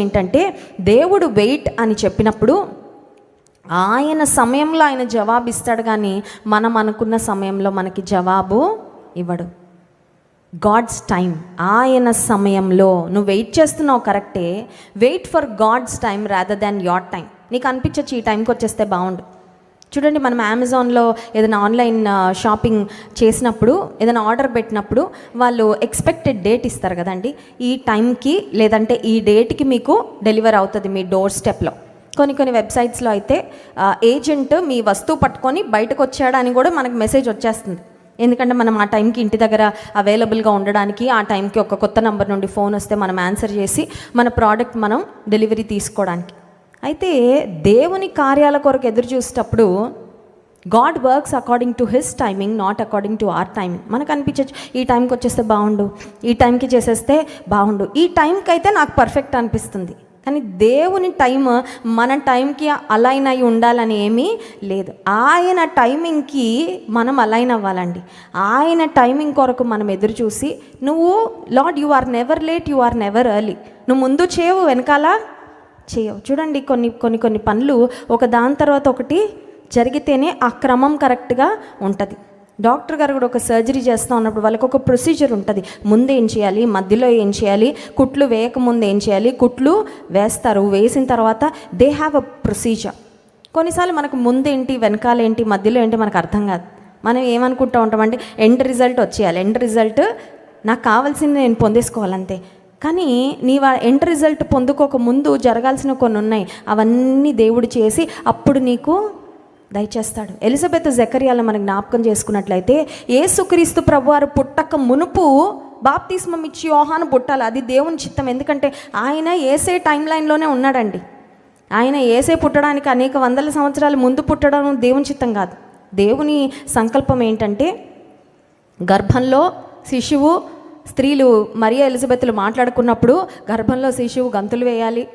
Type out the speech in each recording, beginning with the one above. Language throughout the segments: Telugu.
ఏంటంటే దేవుడు వెయిట్ అని చెప్పినప్పుడు ఆయన సమయంలో ఆయన జవాబు ఇస్తాడు కానీ మనం అనుకున్న సమయంలో మనకి జవాబు ఇవ్వడు. గాడ్స్ టైం ఆయన సమయంలో. నువ్వు వెయిట్ చేస్తున్నావు కరెక్టే. Wait for God's time rather than your time నీకు అనిపించచ్చు ఈ టైంకి వచ్చేస్తే బాగుండు. చూడండి మనం అమెజాన్లో ఏదైనా ఆన్లైన్ షాపింగ్ చేసినప్పుడు ఏదైనా ఆర్డర్ పెట్టినప్పుడు వాళ్ళు ఎక్స్పెక్టెడ్ డేట్ ఇస్తారు కదండి. ఈ టైంకి లేదంటే ఈ డేట్కి మీకు డెలివర్ అవుతుంది మీ డోర్ స్టెప్లో కొన్ని కొన్ని వెబ్సైట్స్లో అయితే ఏజెంట్ మీ వస్తువు పట్టుకొని బయటకు వచ్చాడని కూడా మనకు మెసేజ్ వచ్చేస్తుంది. ఎందుకంటే మనం ఆ టైంకి ఇంటి దగ్గర అవైలబుల్గా ఉండడానికి ఆ టైంకి ఒక కొత్త నంబర్ నుండి ఫోన్ వస్తే మనం ఆన్సర్ చేసి మన ప్రోడక్ట్ మనం డెలివరీ తీసుకోవడానికి. అయితే దేవుని కార్యాల కొరకు ఎదురు చూసేటప్పుడు God works according to his timing not according to our timing మనకు అనిపించచ్చు ఈ టైంకి వచ్చేస్తే బాగుండు ఈ టైంకి చేసేస్తే బాగుండు. ఈ టైంకి అయితే నాకు పర్ఫెక్ట్ అనిపిస్తుంది. కానీ దేవుని టైం మన టైంకి అలైన్ అయి ఉండాలని ఏమీ లేదు. ఆయన టైమింగ్కి మనం అలైన్ అవ్వాలండి. ఆయన టైమింగ్ కొరకు మనం ఎదురు చూసి నువ్వు Lord you are never late you are never early నువ్వు ముందు చేయవు వెనకాల చేయవు. చూడండి కొన్ని కొన్ని కొన్ని పనులు ఒక దాని తర్వాత ఒకటి జరిగితేనే ఆ క్రమం కరెక్ట్గా ఉంటుంది. డాక్టర్ గారు కూడా ఒక సర్జరీ చేస్తూ ఉన్నప్పుడు వాళ్ళకి ఒక ప్రొసీజర్ ఉంటుంది. ముందు ఏం చేయాలి? మధ్యలో ఏం చేయాలి? కుట్లు వేయకముందు ఏం చేయాలి? కుట్లు వేస్తారు. వేసిన తర్వాత దే హ్యావ్ అ ప్రొసీజర్. కొన్నిసార్లు మనకు ముందేంటి వెనకాల ఏంటి మధ్యలో ఏంటి మనకు అర్థం కాదు. మనం ఏమనుకుంటూ ఉంటామంటే ఎండ్ రిజల్ట్ వచ్చేయాలి. ఎండ్ రిజల్ట్ నాకు కావాల్సింది నేను పొందేసుకోవాలంతే. కానీ నీ ఎండ్ రిజల్ట్ పొందుకోక ముందు జరగాల్సిన కొన్ని ఉన్నాయి. అవన్నీ దేవుడు చేసి అప్పుడు నీకు దయచేస్తాడు. ఎలిజబెత్ జకర్యాలను మనకు జ్ఞాపకం చేసుకున్నట్లయితే ఏసుక్రీస్తు ప్రభువారు పుట్టక మునుపు బాప్తిస్మం ఇచ్చి యోహాను పుట్టాలి. అది దేవుని చిత్తం. ఎందుకంటే ఆయన ఏసే టైం లైన్లోనే ఉన్నాడండి. ఆయన ఏసే పుట్టడానికి అనేక వందల సంవత్సరాల ముందు పుట్టడం దేవుని చిత్తం కాదు. దేవుని సంకల్పం ఏంటంటే గర్భంలో శిశువు స్త్రీలు మరియా ఎలిజబెత్లు మాట్లాడుకున్నప్పుడు గర్భంలో శిశువు గంతులు వేయాలి.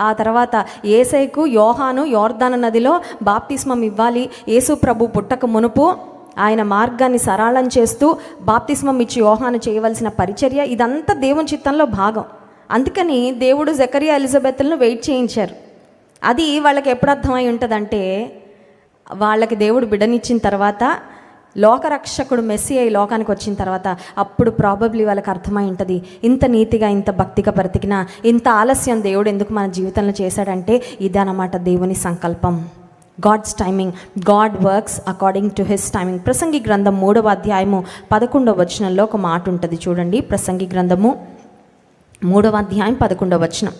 ఆ తర్వాత ఏసైకు యోహాను యోర్ధాన నదిలో బాప్తిస్మం ఇవ్వాలి. యేసు ప్రభు పుట్టక మునుపు ఆయన మార్గాన్ని సరళం చేస్తూ బాప్తిస్మం ఇచ్చి యోహాను చేయవలసిన పరిచర్య ఇదంతా దేవుని చిత్తంలో భాగం. అందుకని దేవుడు జకరియా ఎలిజబెత్లను వెయిట్ చేయించారు. అది వాళ్ళకి ఎప్పుడు అర్థమై ఉంటుందంటే వాళ్ళకి దేవుడు బిడనిచ్చిన తర్వాత లోకరక్షకుడు మెస్సి అయి లోకానికి వచ్చిన తర్వాత అప్పుడు ప్రాబబ్లీ వాళ్ళకి అర్థమై ఉంటుంది ఇంత నీతిగా ఇంత భక్తిగా బ్రతికిన ఇంత ఆలస్యం దేవుడు ఎందుకు మన జీవితంలో చేశాడంటే ఇదన్నమాట దేవుని సంకల్పం. God's timing God works according to his timing ప్రసంగి గ్రంథం మూడవ అధ్యాయము పదకొండవ వచనంలో ఒక మాట ఉంటుంది చూడండి. ప్రసంగి గ్రంథము మూడవ అధ్యాయం పదకొండవ వచనం.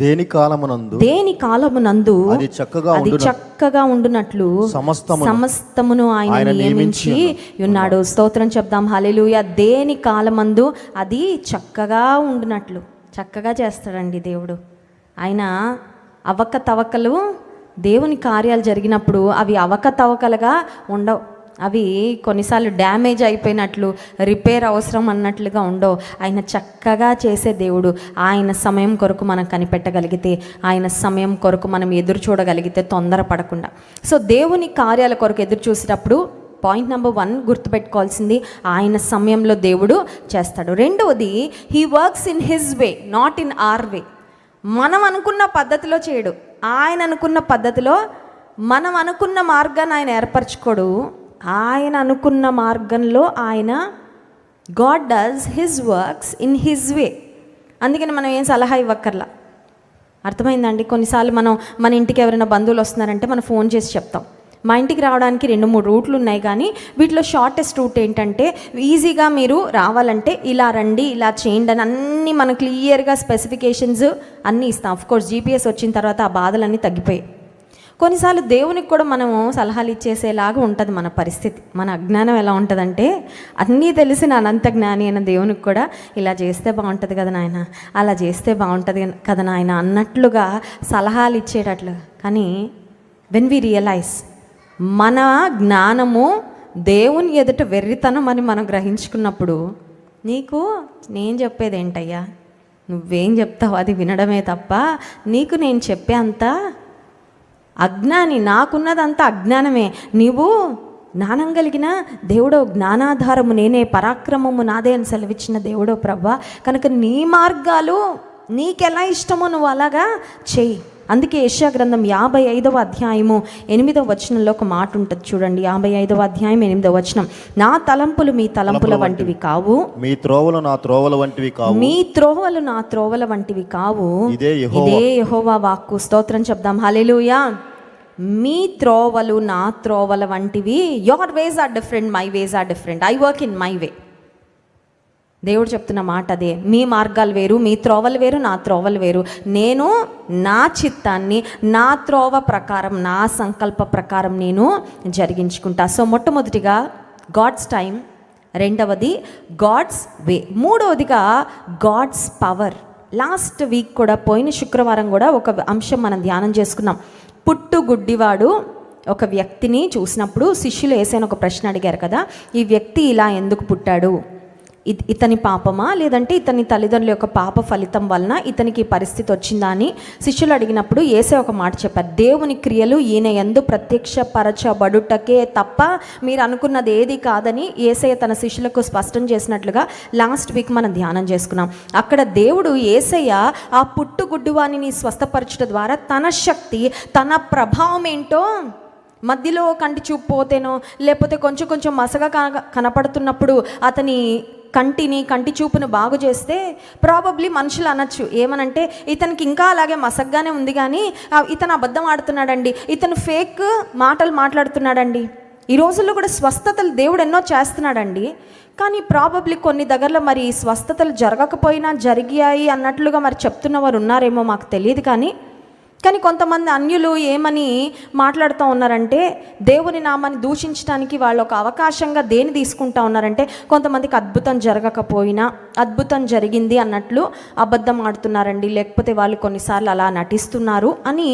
దేని కాలమునందు దేని కాలమునందు అది చక్కగా అది చక్కగా ఉండునట్లు సమస్తమును సమస్తమును ఆయన నియమించి ఉన్నాడు. స్తోత్రం చెప్దాం. హల్లెలూయా. దేని కాలమందు అది చక్కగా ఉండునట్లు. చక్కగా చేస్తాడండి దేవుడు. ఆయన అవక తవకలు దేవుని కార్యాలు జరిగినప్పుడు అవి అవక తవకలుగా ఉండవు అవి కొన్నిసార్లు డ్యామేజ్ అయిపోయినట్లు రిపేర్ అవసరం అన్నట్లుగా ఉండవు. ఆయన చక్కగా చేసే దేవుడు. ఆయన సమయం కొరకు మనం కనిపెట్టగలిగితే ఆయన సమయం కొరకు మనం ఎదురు చూడగలిగితే తొందరపడకుండా సో దేవుని కార్యాల కొరకు ఎదురు చూసేటప్పుడు పాయింట్ నెంబర్ వన్ గుర్తుపెట్టుకోవాల్సింది ఆయన సమయంలో దేవుడు చేస్తాడు. రెండవది he works in his way not in our way మనం అనుకున్న పద్ధతిలో చేయడు. ఆయన అనుకున్న పద్ధతిలో మనం అనుకున్న మార్గాన్ని ఆయన ఏర్పరచుకోడు. ఆయన అనుకున్న మార్గంలో ఆయన God does his works in his way అందుకని మనం ఏం సలహా ఇవ్వక్కర్లా. అర్థమైందండి? కొన్నిసార్లు మనం మన ఇంటికి ఎవరైనా బంధువులు వస్తున్నారంటే మనం ఫోన్ చేసి చెప్తాం. మా ఇంటికి రావడానికి రెండు మూడు రూట్లు ఉన్నాయి కానీ వీటిలో షార్టెస్ట్ రూట్ ఏంటంటే ఈజీగా మీరు రావాలంటే ఇలా రండి ఇలా చేయండి అని అన్నీ మనం క్లియర్గా స్పెసిఫికేషన్స్ అన్నీ ఇస్తాం. ఆఫ్ కోర్స్ జీపీఎస్ వచ్చిన తర్వాత ఆ బాధలన్నీ తగ్గిపోయాయి. కొన్నిసార్లు దేవునికి కూడా మనము సలహాలు ఇచ్చేసేలాగా ఉంటుంది మన పరిస్థితి. మన అజ్ఞానం ఎలా ఉంటుందంటే అన్నీ తెలిసిన అనంత జ్ఞాని అయిన దేవునికి కూడా ఇలా చేస్తే బాగుంటుంది కదా నాయన అలా చేస్తే బాగుంటుంది కదా నాయన అన్నట్లుగా సలహాలు ఇచ్చేటట్లు. కానీ వెన్ వి రియలైజ్ మన జ్ఞానము దేవుని ఎదుట వెర్రితనం అని మనం గ్రహించుకున్నప్పుడు నీకు నేను చెప్పేది ఏంటయ్యా నువ్వేం చెప్తావు? అది వినడమే తప్ప నీకు నేను చెప్పే అంత అజ్ఞాని నాకున్నదంతా అజ్ఞానమే. నీవు జ్ఞానం కలిగిన దేవుడో జ్ఞానాధారము నేనే పరాక్రమము నాదే అని సెలవిచ్చిన దేవుడో ప్రభా కనుక నీ మార్గాలు నీకెలా ఇష్టమో నువ్వు అలాగా చెయ్యి అందుకే యెషయా గ్రంథం యాభై ఐదవ అధ్యాయము ఎనిమిదవ వచనంలో ఒక మాట ఉంటుంది చూడండి. యాభై ఐదవ అధ్యాయం ఎనిమిదవ వచనం. నా తలంపులు మీ తలంపుల వంటివి కావు. మీ త్రోవలు నా త్రోవల వంటివి కావు. మీ త్రోవలు నా త్రోవల వంటివి కావు. ఇదే యెహోవా వాక్కు. స్తోత్రం చెప్దాం. హల్లెలూయా. మీ త్రోవలు నా త్రోవల వంటివి your ways are different my ways are different I work in my way దేవుడు చెప్తున్న మాట అదే. మీ మార్గాలు వేరు మీ త్రోవలు వేరు నా త్రోవలు వేరు. నేను నా చిత్తాన్ని నా త్రోవ ప్రకారం నా సంకల్ప ప్రకారం నేను జరిగించుకుంటా. సో మొట్టమొదటిగా గాడ్స్ టైం రెండవది గాడ్స్ వే మూడవదిగా గాడ్స్ పవర్ లాస్ట్ వీక్ కూడా పోయిన శుక్రవారం కూడా ఒక అంశం మనం ధ్యానం చేసుకున్నాం. పుట్టుగుడ్డివాడు ఒక వ్యక్తిని చూసినప్పుడు శిష్యులు వేసాను ఒక ప్రశ్న అడిగారు కదా ఈ వ్యక్తి ఇలా ఎందుకు పుట్టాడు? ఇతని పాపమా? లేదంటే ఇతని తల్లిదండ్రుల యొక్క పాప ఫలితం వలన ఇతనికి పరిస్థితి వచ్చిందా అని శిష్యులు అడిగినప్పుడు ఏసే ఒక మాట చెప్పారు. దేవుని క్రియలు ఈయన ఎందు ప్రత్యక్షపరచబడుటకే తప్ప మీరు అనుకున్నది ఏది కాదని ఏసయ్య తన శిష్యులకు స్పష్టం చేసినట్లుగా లాస్ట్ వీక్ మనం ధ్యానం చేసుకున్నాం. అక్కడ దేవుడు ఏసయ్య ఆ పుట్టుగుడ్డువాణిని స్వస్థపరచడం ద్వారా తన శక్తి తన ప్రభావం ఏంటో మధ్యలో కంటి చూపు పోతేనో లేకపోతే కొంచెం కొంచెం మసగా కన కనపడుతున్నప్పుడు అతని కంటిని కంటి చూపును బాగు చేస్తే ప్రాబబ్లీ మనుషులు అనొచ్చు. ఏమనంటే ఇతనికి ఇంకా అలాగే మసగ్గానే ఉంది కానీ ఇతను అబద్ధం ఆడుతున్నాడండి. ఇతను ఫేక్ మాటలు మాట్లాడుతున్నాడండి. ఈ రోజుల్లో కూడా స్వస్థతలు దేవుడు ఎన్నో చేస్తున్నాడండి. కానీ ప్రాబబ్లీ కొన్ని దగ్గరలో మరి స్వస్థతలు జరగకపోయినా జరిగాయి అన్నట్లుగా మరి చెప్తున్న వారు ఉన్నారేమో మాకు తెలియదు కానీ కానీ కొంతమంది అన్యులు ఏమని మాట్లాడుతూ ఉన్నారంటే దేవుని నామాన్ని దూషించడానికి వాళ్ళు ఒక అవకాశంగా దేని తీసుకుంటా ఉన్నారంటే కొంతమందికి అద్భుతం జరగకపోయినా అద్భుతం జరిగింది అన్నట్లు అబద్ధం ఆడుతున్నారండి లేకపోతే వాళ్ళు కొన్నిసార్లు అలా నటిస్తున్నారు అని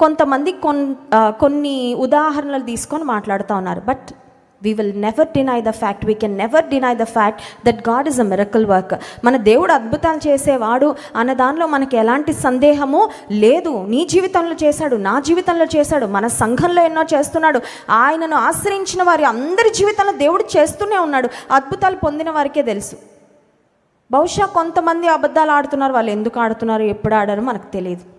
కొంతమంది కొన్ కొన్ని ఉదాహరణలు తీసుకొని మాట్లాడుతూ ఉన్నారు. But we will never deny the fact we can never deny the fact that God is a miracle work మన దేవుడు అద్భుతాలు చేసేవాడు అన్న దానిలో మనకి ఎలాంటి సందేహము లేదు. నీ జీవితంలో చేశాడు నా జీవితంలో చేశాడు మన సంఘంలో ఎన్నో చేస్తున్నాడు. ఆయనను ఆశ్రయించిన వారి అందరి జీవితంలో దేవుడు చేస్తూనే ఉన్నాడు. అద్భుతాలు పొందిన వారికే తెలుసు. బహుశా కొంతమంది అబద్ధాలు ఆడుతున్నారు వాళ్ళు ఎందుకు ఆడుతున్నారు ఎప్పుడు ఆడారో మనకు తెలియదు.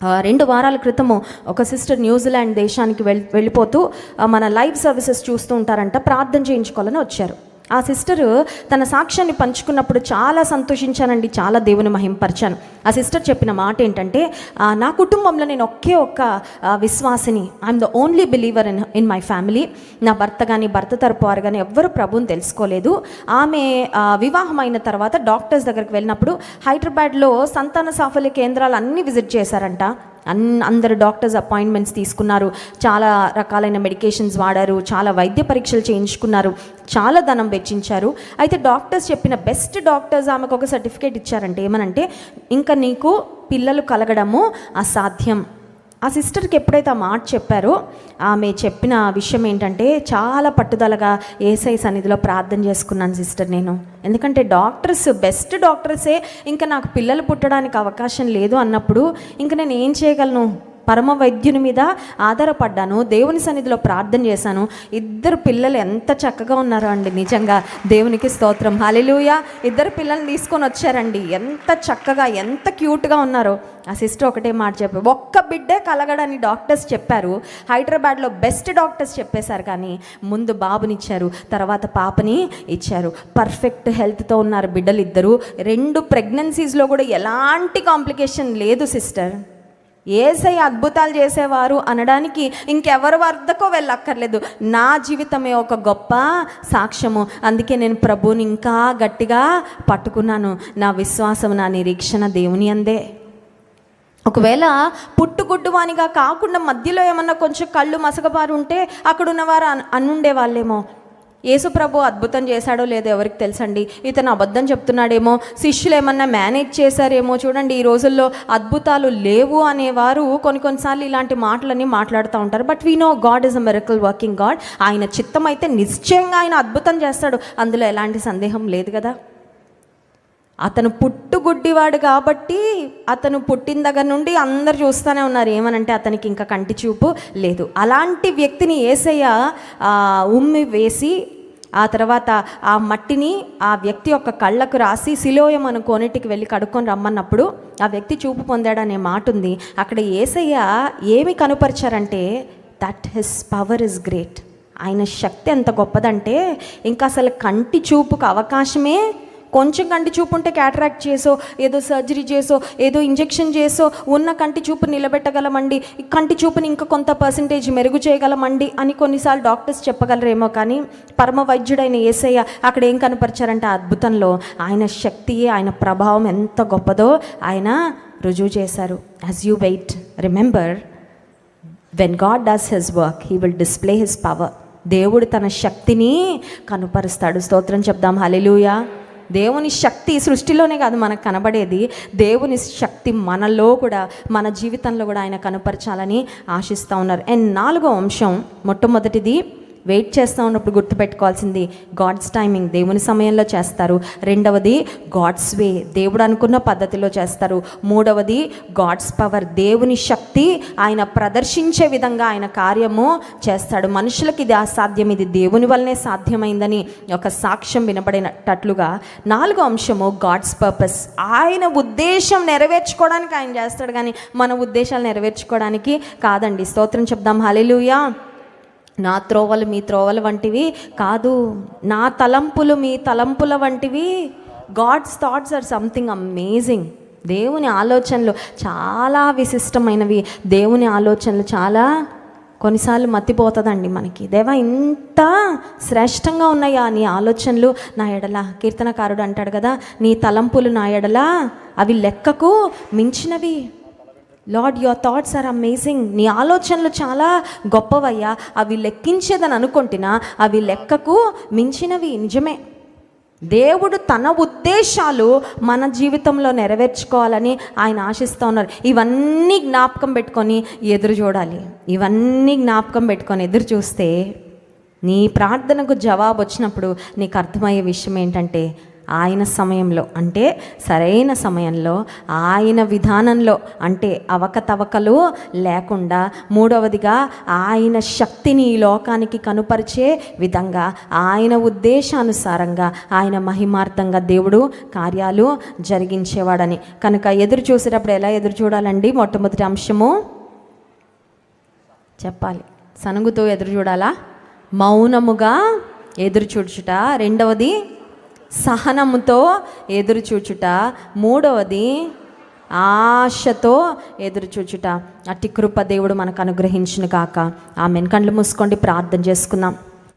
రెండు వారాల క్రితము ఒక సిస్టర్ న్యూజిలాండ్ దేశానికి వెళ్ వెళ్ళిపోతూ మన లైవ్ సర్వీసెస్ చూస్తూ ఉంటారంట ప్రార్థన చేయించుకోవాలని వచ్చారు. ఆ సిస్టర్ తన సాక్ష్యాన్ని పంచుకున్నప్పుడు చాలా సంతోషించానండి చాలా దేవుని మహింపరిచాను. ఆ సిస్టర్ చెప్పిన మాట ఏంటంటే నా కుటుంబంలో నేను ఒకే ఒక్క విశ్వాసిని I'm the only believer in in my family నా భర్త కానీ భర్త తరపు వారు కానీ ఎవ్వరు ప్రభుని తెలుసుకోలేదు. ఆమె వివాహమైన వివాహం అయిన తర్వాత డాక్టర్స్ దగ్గరికి వెళ్ళినప్పుడు హైదరాబాద్లో సంతాన సాఫల్య కేంద్రాలు అన్నీ విజిట్ చేశారంట. అన్ అందరు డాక్టర్స్ అపాయింట్మెంట్స్ తీసుకున్నారు. చాలా రకాలైన మెడికేషన్స్ వాడారు. చాలా వైద్య పరీక్షలు చేయించుకున్నారు. చాలా ధనం వెచ్చించారు. అయితే డాక్టర్స్ చెప్పిన బెస్ట్ డాక్టర్స్ ఆమెకు ఒక సర్టిఫికేట్ ఇచ్చారంటే ఏమనంటే ఇంకా నీకు పిల్లలు కలగడము అసాధ్యం. ఆ సిస్టర్కి ఎప్పుడైతే ఆ మాట చెప్పారో ఆమె చెప్పిన విషయం ఏంటంటే చాలా పట్టుదలగా ఏసఐ సన్నిధిలో ప్రార్థన చేసుకున్నాను సిస్టర్ నేను. ఎందుకంటే డాక్టర్స్ బెస్ట్ డాక్టర్సే ఇంకా నాకు పిల్లలు పుట్టడానికి అవకాశం లేదు అన్నప్పుడు ఇంకా నేను ఏం చేయగలను? పరమ వైద్యుని మీద ఆధారపడ్డాను. దేవుని సన్నిధిలో ప్రార్థన చేశాను. ఇద్దరు పిల్లలు ఎంత చక్కగా ఉన్నారో అండి. నిజంగా దేవునికి స్తోత్రం. హాలెలూయ ఇద్దరు పిల్లల్ని తీసుకొని వచ్చారండి. ఎంత చక్కగా ఎంత క్యూట్గా ఉన్నారో. ఆ సిస్టర్ ఒకటే మాట చెప్పారు ఒక్క బిడ్డే కలగడని డాక్టర్స్ చెప్పారు. హైదరాబాద్లో బెస్ట్ డాక్టర్స్ చెప్పేశారు కానీ ముందు బాబునిచ్చారు తర్వాత పాపని ఇచ్చారు. పర్ఫెక్ట్ హెల్త్తో ఉన్నారు బిడ్డలు ఇద్దరు రెండు ప్రెగ్నెన్సీస్లో కూడా ఎలాంటి కాంప్లికేషన్ లేదు సిస్టర్. ఏసై అద్భుతాలు చేసేవారు అనడానికి ఇంకెవరి వద్దకో వెళ్ళక్కర్లేదు. నా జీవితమే ఒక గొప్ప సాక్ష్యము. అందుకే నేను ప్రభుని ఇంకా గట్టిగా పట్టుకున్నాను. నా విశ్వాసం నా నిరీక్షణ దేవుని అందే. ఒకవేళ పుట్టుగుడ్డువానిగా కాకుండా మధ్యలో ఏమన్నా కొంచెం కళ్ళు మసకబారు ఉంటే అక్కడ ఉన్నవారు అన్ అనుండే వాళ్ళేమో యేసుప్రభు అద్భుతం చేశాడో లేదో ఎవరికి తెలుసండి? ఇతను అబద్ధం చెప్తున్నాడేమో శిష్యులు ఏమన్నా మేనేజ్ చేశారేమో చూడండి ఈ రోజుల్లో అద్భుతాలు లేవు అనేవారు కొన్ని కొన్నిసార్లు ఇలాంటి మాటలన్నీ మాట్లాడుతూ ఉంటారు. But we know God is a miracle working God ఆయన చిత్తం అయితే నిశ్చయంగా ఆయన అద్భుతం చేస్తాడు. అందులో ఎలాంటి సందేహం లేదు కదా? అతను పుట్టుగుడ్డివాడు కాబట్టి అతను పుట్టిన దగ్గర నుండి అందరు చూస్తూనే ఉన్నారు. ఏమనంటే అతనికి ఇంకా కంటి చూపు లేదు. అలాంటి వ్యక్తిని ఏసయ్య ఉమ్మి వేసి ఆ తర్వాత ఆ మట్టిని ఆ వ్యక్తి యొక్క కళ్ళకు రాసి శిలోయం అను కోనేటికి వెళ్ళి కడుక్కొని రమ్మన్నప్పుడు ఆ వ్యక్తి చూపు పొందాడనే మాట ఉంది అక్కడ ఏసయ్య ఏమి కనుపరిచారంటే that his power is great ఆయన శక్తి ఎంత గొప్పదంటే ఇంకా అసలు కంటి చూపుకు అవకాశమే కొంచెం కంటి చూపు ఉంటే క్యాటరాక్ట్ చేసో ఏదో సర్జరీ చేసో ఏదో ఇంజెక్షన్ చేసో ఉన్న కంటి చూపు నిలబెట్టగలమండి. ఈ కంటి చూపుని ఇంకా కొంత పర్సంటేజ్ మెరుగు చేయగలమండి అని కొన్నిసార్లు డాక్టర్స్ చెప్పగలరేమో కానీ పరమ వైద్యుడైన ఏసయ్య అక్కడ ఏం కనపరిచారంటే అద్భుతంలో ఆయన శక్తి ఆయన ప్రభావం ఎంత గొప్పదో ఆయన రుజువు చేశారు. As you wait remember when God does his work he will display his power దేవుడు తన శక్తిని కనుపరుస్తాడు. స్తోత్రం చెప్దాం. హలెలుయా దేవుని శక్తి సృష్టిలోనే కాదు మనకు కనబడేది. దేవుని శక్తి మనలో కూడా మన జీవితంలో కూడా ఆయన కనపరచాలని ఆశిస్తూ ఉన్నారు. అండ్ నాలుగో అంశం మొట్టమొదటిది వెయిట్ చేస్తూ ఉన్నప్పుడు గుర్తుపెట్టుకోవాల్సింది గాడ్స్ టైమింగ్ దేవుని సమయంలో చేస్తారు. రెండవది గాడ్స్ వే దేవుడు అనుకున్న పద్ధతిలో చేస్తారు. మూడవది గాడ్స్ పవర్ దేవుని శక్తి ఆయన ప్రదర్శించే విధంగా ఆయన కార్యము చేస్తాడు. మనుషులకి ఇది అసాధ్యం ఇది దేవుని వల్లనే సాధ్యమైందని ఒక సాక్ష్యం వినబడినట్లుగా నాలుగో అంశము గాడ్స్ పర్పస్ ఆయన ఉద్దేశం నెరవేర్చుకోవడానికి ఆయన చేస్తాడు కానీ మన ఉద్దేశాలు నెరవేర్చుకోవడానికి కాదండి. స్తోత్రం చెప్దాం. హల్లెలూయా నా త్రోవలు మీ త్రోవలు వంటివి కాదు. నా తలంపులు మీ తలంపుల వంటివి. God's thoughts are something amazing దేవుని ఆలోచనలు చాలా విశిష్టమైనవి. దేవుని ఆలోచనలు చాలా కొన్నిసార్లు మతిపోతుందండి మనకి. దేవా ఇంత శ్రేష్టంగా ఉన్నాయా నీ ఆలోచనలు? నా ఎడల కీర్తనకారుడు అంటాడు కదా నీ తలంపులు నా ఎడల అవి లెక్కకు మించినవి. Lord your thoughts are amazing నీ ఆలోచనలు చాలా గొప్పవయ్యా. అవి లెక్కించేదని అనుకుంటున్నా. అవి లెక్కకు మించినవి నిజమే. దేవుడు తన ఉద్దేశాలు మన జీవితంలో నెరవేర్చుకోవాలని ఆయన ఆశిస్తూ ఉన్నారు. ఇవన్నీ జ్ఞాపకం పెట్టుకొని ఎదురు చూడాలి. ఇవన్నీ జ్ఞాపకం పెట్టుకొని ఎదురు చూస్తే నీ ప్రార్థనకు జవాబు వచ్చినప్పుడు నీకు అర్థమయ్యే విషయం ఏంటంటే ఆయన సమయంలో అంటే సరైన సమయంలో ఆయన విధానంలో అంటే అవకతవకలు లేకుండా మూడవదిగా ఆయన శక్తిని ఈ లోకానికి కనుపరిచే విధంగా ఆయన ఉద్దేశానుసారంగా ఆయన మహిమార్థంగా దేవుడు కార్యాలు జరిగించేవాడని. కనుక ఎదురు చూసేటప్పుడు ఎలా ఎదురు చూడాలండి? మొట్టమొదటి అంశము చెప్పాలి. సనుగుతో ఎదురు చూడాలా? మౌనముగా ఎదురు చూడుచుట. రెండవది సహనముతో ఎదురుచూచుట. మూడవది ఆశతో ఎదురుచూచుట. అట్టి కృప దేవుడు మనకు అనుగ్రహించిన కాక ఆమెను. కండ్లు మూసుకోండి ప్రార్థన చేసుకుందాం.